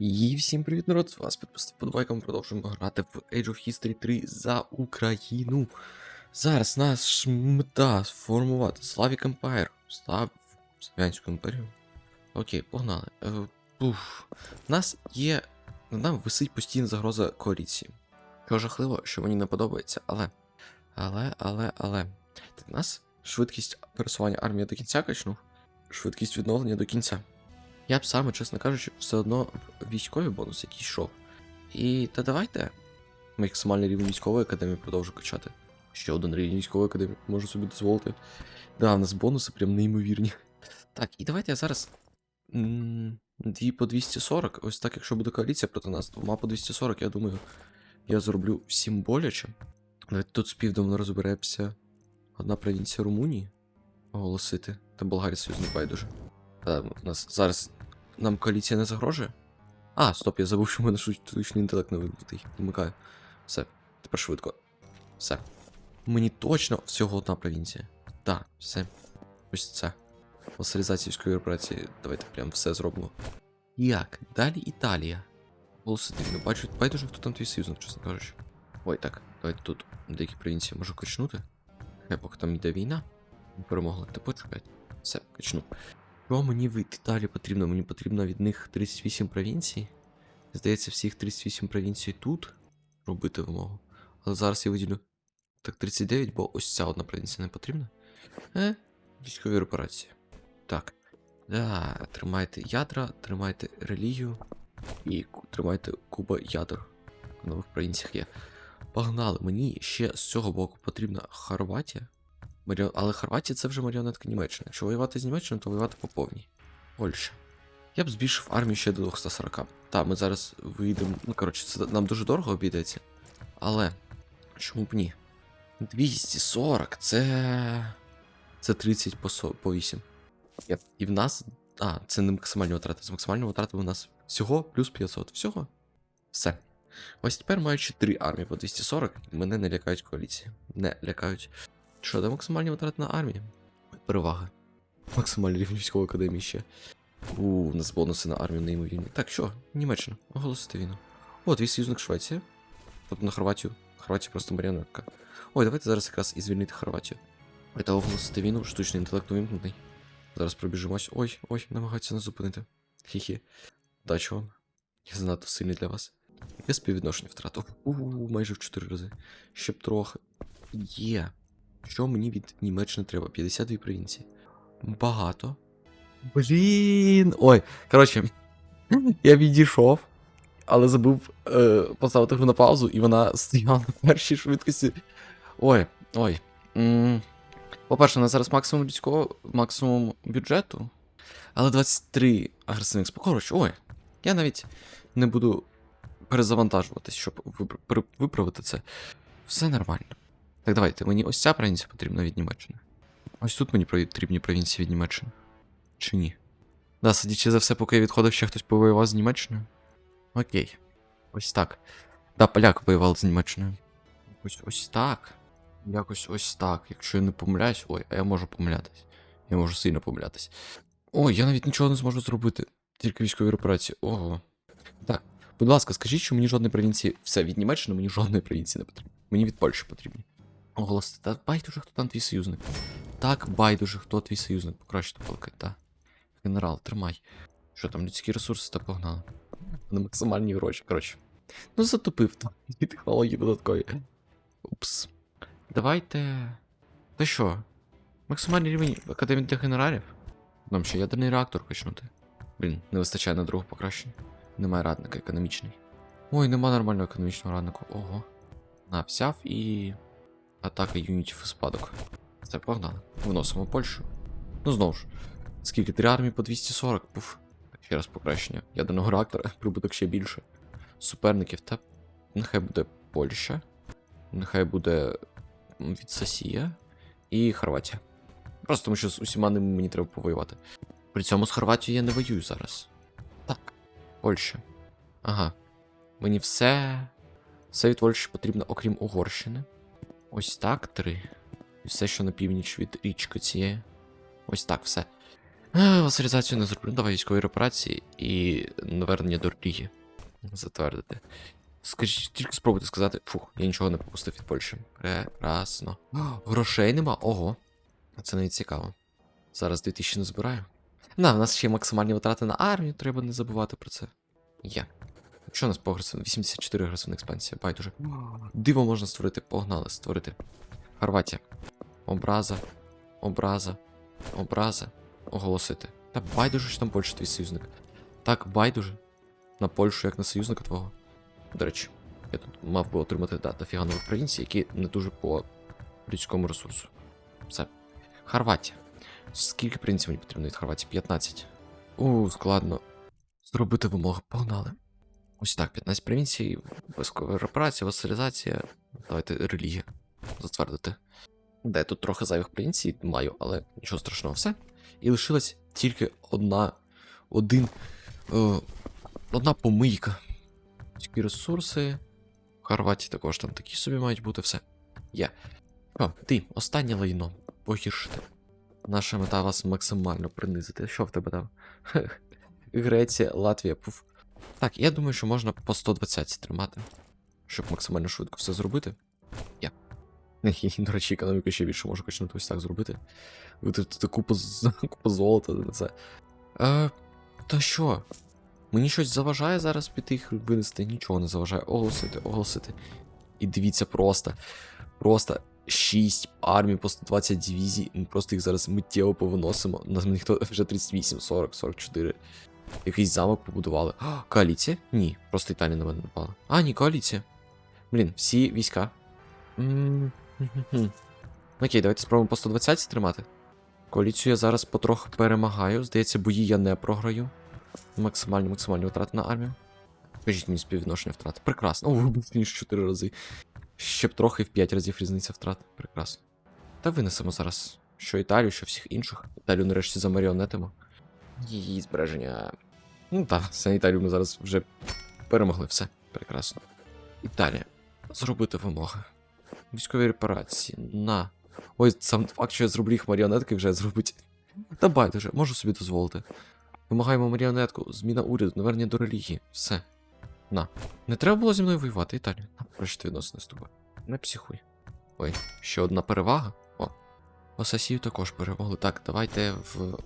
І всім привіт, народ! З вас підписав подбайка, ми продовжуємо грати в Age of History 3 за Україну. Зараз наша мета сформувати Slavic Empire. Слав... Славянську імперію. Окей, погнали. Е, уф. У нас є. Нам висить постійна загроза коаліції. Що жахливо, що мені не подобається, але. Але, але, але. Так, у нас швидкість пересування армії до кінця качнув. Швидкість відновлення до кінця. Я б саме, чесно кажучи, все одно військовий бонус якийсь йшов. І та давайте максимальний рівень військової академії продовжу качати. Ще один рівень військової академії можу собі дозволити. Да, у нас бонуси прям неймовірні. Так, і давайте я зараз. Дві по 240. Ось так, якщо буде коаліція проти нас, двома по 240, я думаю, я зроблю всім боляче. Давайте тут з півдом розберемося. Одна провінція Румунії оголосити. Та Болгарія союзник байдуже. У нас зараз нам коаліція не загрожує? А, стоп, я забув, що в мене штучний інтелект не вимкнутий. Вимикаю. Все, тепер швидко. Все. Мені точно всього одна провінція. Так, все. Ось це. Васалізація військової операції. Давайте прям все зробимо. Як? Далі Італія. Голосити, не бачу. Байдуже, хто там твій союзник, чесно кажучи. Ой, так, давайте тут деякі провінції можу качнути. Хай там йде війна. Ми перемогли. Та почекайте. Все, качну. Що мені від Італії потрібно? Мені потрібно від них 38 провінцій. Здається, всіх 38 провінцій тут робити вимогу. Але зараз я виділю. Так, 39, бо ось ця одна провінція не потрібна. Е, військові операції. Так. Да, тримайте ядра, тримайте релігію і тримайте куба ядер. В нових провінціях є. Погнали, мені ще з цього боку потрібна Хорватія. Маріо... Але Хорватія це вже маріонетка Німеччини. Якщо воювати з Німеччиною, то воювати по повній. Польща. Я б збільшив армію ще до 240. Так, ми зараз вийдемо. Ну, коротше, це нам дуже дорого обійдеться. Але. Чому б ні? 240 це. Це 30 по, со... по 8. Є. І в нас. А, це не максимальні витрати. З максимальними витратами у нас всього плюс 500. Всього. Все. Ось тепер маючи 3 армії по 240, мене не лякають коаліції. Не лякають. Що, де максимальні витрати на армію? Перевага. Максимальний рівень військової академії ще. У, у нас бонуси на армію неймовірні. Так, що, Німеччина, оголосити війну. О, твій союзник Швеція. Тобто на Хорватію. Хорватія просто маріонетка. Ой, давайте зараз якраз і звільнити Хорватію. Та оголосити війну, штучний інтелект увімкнутий. Зараз пробіжимось. Ой, ой, намагаються нас зупинити. Хі-хі. Дачу вам. Я занадто сильний для вас. Яке співвідношення втратив? У, майже в 4 рази. Ще б трохи. Є. Що мені від Німеччини треба? 52 провінції. Багато. Блін. Ой, коротше, я відійшов, але забув е, поставити гру на паузу, і вона стояла на першій швидкості. Ой, ой. По-перше, у нас зараз максимум людського, максимум бюджету. Але 23 агресивних спо- ой. Я навіть не буду перезавантажуватись, щоб виправити це. Все нормально. Так, давайте, мені ось ця провінція потрібна від Німеччини. Ось тут мені потрібні провінції від Німеччини. Чи ні? Да, сидячи за все, поки я відходив, ще хтось повоював з Німеччиною. Окей. Ось так. Да, поляк воював з Німеччиною. Ось ось так. Якось ось так. Якщо я не помиляюсь, ой, а я можу помилятись. Я можу сильно помилятись. Ой, я навіть нічого не зможу зробити. Тільки військові операції. Ого. Так, будь ласка, скажіть, що мені жодної провінції. Все, від Німеччини мені жодної провінції не потрібно. Мені від Польщі потрібні. Оголосити. Та байдуже, хто там твій союзник. Так, байдуже, хто твій союзник. Покращити полки, та. Генерал, тримай. Що там, людські ресурси та погнали. На максимальні гроші, коротше. Ну, затупив там. І технології додаткові. Упс. Давайте. Та що? Максимальний рівень Академії для генералів? Нам ще ядерний реактор качнути. Блін, не вистачає на другу покращення. Немає радника економічний. Ой, нема нормального економічного радника. Ого. На, взяв і. Атака юнітів і спадок. Це погнали. Виносимо Польщу. Ну знову ж. Скільки? Три армії по 240. Пуф. Ще раз покращення. Ядерного реактора, прибуток ще більше. Суперників, та. Нехай буде Польща. Нехай буде м, Відсосія і Хорватія. Просто тому що з усіма ними мені треба повоювати. При цьому з Хорватією я не воюю зараз. Так. Польща. Ага. Мені все. Все від Польщі потрібно, окрім Угорщини. Ось так, три. І все, що на північ від річки цієї. Ось так, все. Василізацію не зроблю. Давай військові репарації і навернення до релігії. Затвердити. Скажіть, тільки спробуйте сказати. Фух, я нічого не пропустив від Польщі. Прекрасно. Грошей нема. Ого. Це навіть цікаво. Зараз 2000 не збираю. На, в нас ще максимальні витрати на армію, треба не забувати про це. Є. Що у нас по агресивному? 84 агресивна експансія, байдуже. Диво можна створити, погнали, створити. Хорватія. Образа. Образа. Образа. Оголосити. Та байдуже, що там Польща твій союзник. Так, байдуже. На Польщу, як на союзника твого. До речі, я тут мав би отримати да, дофіга нових провінцій, які не дуже по людському ресурсу. Все. Хорватія. Скільки провінцій мені потрібно від Хорватії? 15. У, складно. Зробити вимоги. Погнали. Ось так, 15 провінцій, військова репарація, васалізація. Давайте релігія. Затвердити. Де тут трохи зайвих провінцій маю, але нічого страшного, все. І лишилась тільки одна. Один. Е, одна помийка. Людські ресурси. В Хорватії також там такі собі мають бути все. Є. О, ти, останнє лайно. Погіршити. Наша мета вас максимально принизити. Що в тебе там? Греція, Латвія, пуф. Так, я думаю, що можна по 120 тримати, щоб максимально швидко все зробити. Я. До речі, економіку ще більше можу качнути ось так зробити. Витратити купу, купу золота на це. Е, та що? Мені щось заважає зараз піти їх винести? Нічого не заважає. Оголосити, оголосити. І дивіться просто. Просто 6 армій по 120 дивізій. Ми просто їх зараз миттєво повиносимо. Нас ніхто вже 38, 40, 44. Якийсь замок побудували. А, коаліція? Ні, просто Італія на мене напала. А, ні, коаліція. Блін, всі війська. М, хм-хм-хм. Окей, давайте спробуємо по 120 тримати. Коаліцію я зараз потроху перемагаю. Здається, бої я не програю. Максимальні, максимальні витрати на армію. Скажіть мені співвідношення втрат. Прекрасно. О, вибув ніж 4 рази. Ще б трохи в 5 разів різниця втрат. Прекрасно. Та винесемо зараз що Італію, що всіх інших. Італію нарешті замаріонетимо. Її збереження. Ну так, це ми зараз вже перемогли. Все. Прекрасно. Італія. Зробити вимоги. Військові репарації. На. Ой, сам факт, що я зроблю їх маріонетки вже зробить. Та байдуже, можу собі дозволити. Вимагаємо маріонетку, зміна уряду, навернення до релігії. Все. На. Не треба було зі мною воювати, Італія. Прощити відносини з тобою. Не психуй. Ой, ще одна перевага. О. Осасію також перемогли. Так, давайте в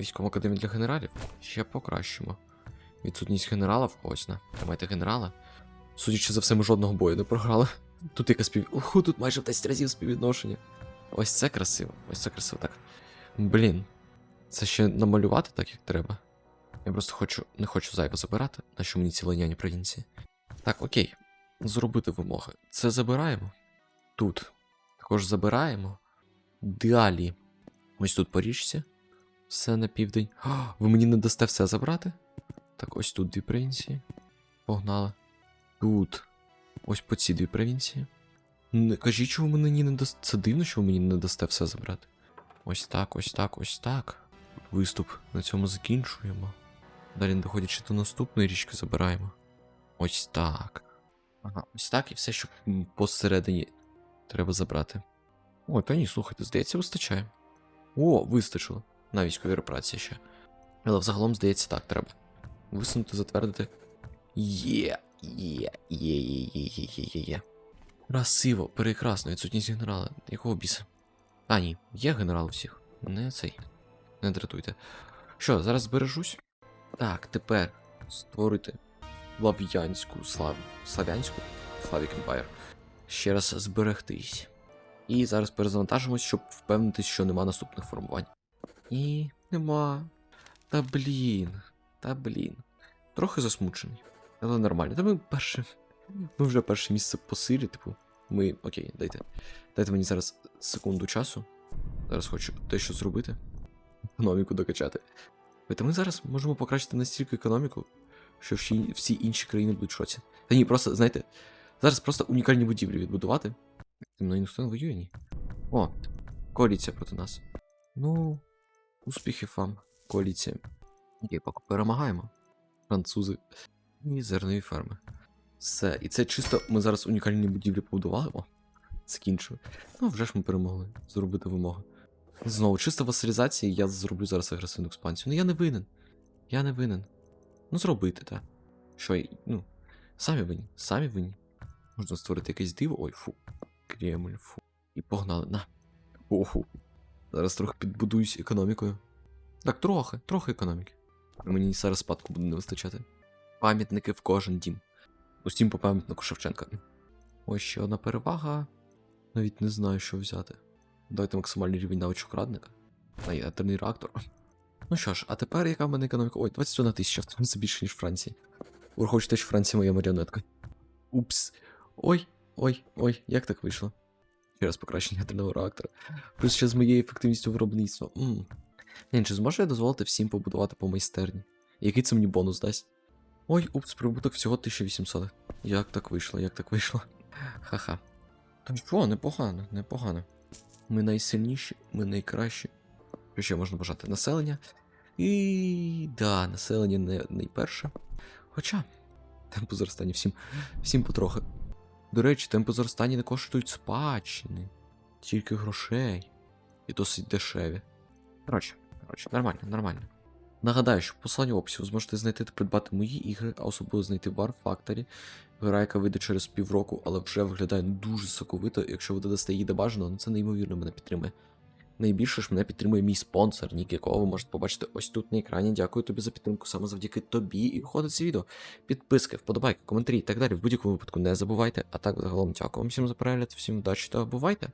військову академію для генералів. Ще покращимо. Відсутність генералів. Ось на. Тримайте генерала. Судячи за все, ми жодного бою не програли. Тут яка спів. Уху, тут майже в 10 разів співвідношення. Ось це красиво. Ось це красиво. Так. Блін. Це ще намалювати так, як треба. Я просто хочу, не хочу зайве забирати, на що мені ці линяні провінції. Так, окей. Зробити вимоги. Це забираємо. Тут. Також забираємо. Далі. Ось тут по річці. Все на південь. А, ви мені не дасте все забрати? Так, ось тут дві провінції. Погнали. Тут. Ось по ці дві провінції. Не кажіть, ви мені не дасте. Це дивно, що ви мені не дасте все забрати. Ось так, ось так, ось так. Виступ на цьому закінчуємо. Далі, не доходячи до наступної річки, забираємо. Ось так. Ага, ось так і все, що посередині треба забрати. Ой, та ні, слухайте, здається, вистачає. О, вистачило. На військові репарації ще. Але взагалом, здається, так треба. Висунути, затвердити. Є, є, є, є, є, є, є, є, є. Красиво, прекрасно, відсутність генерала. Якого біса? А, ні, є генерал всіх. Не цей. Не дратуйте. Що, зараз збережусь? Так, тепер створити Лав'янську слав... Слав'янську Славік Empire. Ще раз зберегтись. І зараз перезавантажимось, щоб впевнитись, що нема наступних формувань. І нема. Та блін. Та блін. Трохи засмучений. Але нормально. Та ми перше. Ми вже перше місце по силі, типу. Ми. Окей, дайте. Дайте мені зараз секунду часу. Зараз хочу дещо зробити. Економіку докачати. Та ми зараз можемо покращити настільки економіку, що всі, всі інші країни будуть в шоці. Та ні, просто, знаєте, зараз просто унікальні будівлі відбудувати. Зі мною ніхто не воює, ні. О, коаліція проти нас. Ну, успіхів вам, коаліція. Поки перемагаємо. Французи. І зернові ферми. Все. І це чисто ми зараз унікальні будівлі побудували. О, закінчили. Ну, вже ж ми перемогли. Зробити вимоги. Знову, чиста васалізація, я зроблю зараз агресивну експансію. Ну я не винен. Я не винен. Ну зробити, так. Що, ну, самі винні, самі винні. Можна створити якесь диво. Ой, фу. Кремль, фу. І погнали. На. Оху. Зараз трохи підбудуюсь економікою. Так, трохи, трохи економіки. Мені зараз спадку буде не вистачати. Пам'ятники в кожен дім. Усім по пам'ятнику Шевченка. Ось ще одна перевага. Навіть не знаю, що взяти. Давайте максимальний рівень навичок радника. На ядерний реактор. Ну що ж, а тепер яка в мене економіка? Ой, 21 тисяча, це більше, ніж Франції. Враховуючи те, що Франція моя маріонетка. Упс. Ой, ой, ой, як так вийшло? Ще раз покращення ядерного реактора. Плюс ще з моєю ефективністю виробництва. Ні, чи зможу я дозволити всім побудувати по майстерні? Який це мені бонус дасть? Ой, упс, прибуток всього 1800. Як так вийшло, як так вийшло? Ха-ха. Та що, непогано, непогано. Ми найсильніші, ми найкращі. Що ще можна бажати? Населення. І да, населення не найперше. Хоча, темпу зростання всім, всім потрохи. До речі, темпи зростання не коштують спадщини, тільки грошей. І досить дешеві. Коротше, коротше, нормально, нормально. Нагадаю, що в посланні описі ви зможете знайти та придбати мої ігри, а особливо знайти War Factory. Гра, яка вийде через півроку, але вже виглядає дуже соковито. Якщо ви додасте її до бажаного, ну це неймовірно мене підтримує. Найбільше ж мене підтримує мій спонсор, нік якого ви можете побачити ось тут на екрані. Дякую тобі за підтримку саме завдяки тобі. І виходить це відео. Підписки, вподобайки, коментарі і так далі. В будь-якому випадку не забувайте. А так загалом дякую вам всім за перегляд, всім удачі та бувайте!